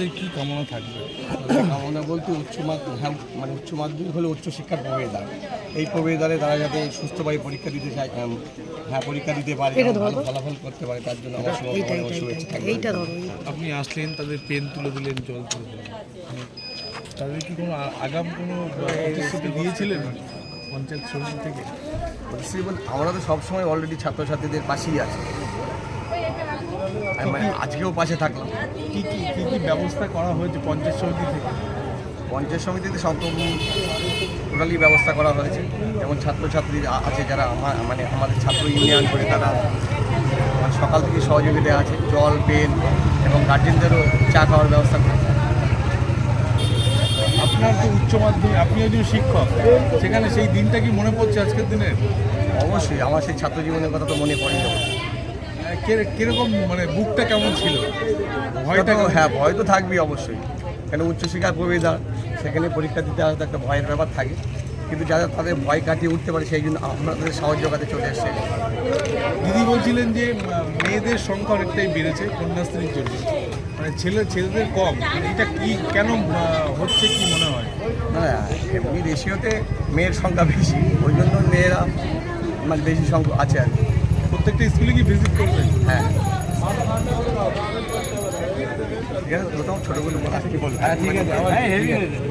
তাদের কি কামনা থাকবে? কামনা বলতে উচ্চ মাধ্যমিক হ্যাঁ মানে উচ্চ মাধ্যমিক হলে উচ্চ শিক্ষার প্রবেশদ্বার। এই প্রবেশদ্বারে তারা যাতে সুস্থভাবে পরীক্ষা দিতে চায় হ্যাঁ পরীক্ষা দিতে পারে ভালো ফলাফল করতে পারে তার জন্য আমার শুভেচ্ছা থাকবে। এইটা। আপনি আসলেন তাদের পেন তুলে দিলেন জল তুলে দিলেন। তাদের কি কোনো আগাম কোনো প্রতিশ্রুতি দিয়েছিলেন পঞ্চায়েত সমিতি থেকে? আমরা তো সবসময় অলরেডি ছাত্রছাত্রীদের পাশেই আছি। আজকেও পাশে থাকলাম। কী কী কী কী ব্যবস্থা করা হয়েছে পঞ্চায়েত সমিতি থেকে? পঞ্চায়েত সমিতিতে সব টোটালি ব্যবস্থা করা হয়েছে। যেমন ছাত্রছাত্রী আছে যারা আমার মানে আমাদের ছাত্র ইউনিয়ন করে তারা মানে সকাল থেকে সহযোগিতা আছে। জল পেন এবং গার্জেনদেরও চা খাওয়ার ব্যবস্থা করেছে। আপনার তো উচ্চ মাধ্যমিক আপনি একজন শিক্ষক। সেখানে সেই দিনটা কি মনে পড়ছে আজকের দিনের অবশ্যই আমার সেই ছাত্র জীবনের কথা তো মনে পড়ে কে- কীরকম মানে বুকটা কেমন ছিল? ভয়টা হ্যাঁ ভয় তো থাকবেই অবশ্যই। কেন উচ্চশিক্ষার প্রবেশদ্বার সেখানে পরীক্ষা দিতে আসতে একটা ভয়ের ব্যাপার থাকে। কিন্তু যারা তাদের ভয় কাটিয়ে উঠতে পারে সেই জন্য আপনাদের সাহায্য কাছে চলে এসছে দিদি বলছিলেন যে মেয়েদের সংখ্যা অনেকটাই বেড়েছে কন্যাশ্রীর জন্য। মানে ছেলে ছেলেদের কম। মানে এটা কি কেন হচ্ছে কি মনে হয়? না, এমনি রেশিওতে মেয়ের সংখ্যা বেশি। ওই জন্য মেয়েরা মানে বেশি সংখ্যা আছে আর কি। প্রত্যেকটা স্কুলে কি ভিজিট করবেন হ্যাঁ। ঠিক আছে প্রথম ছোটোগুলো কথা কি বলব হ্যাঁ ঠিক আছে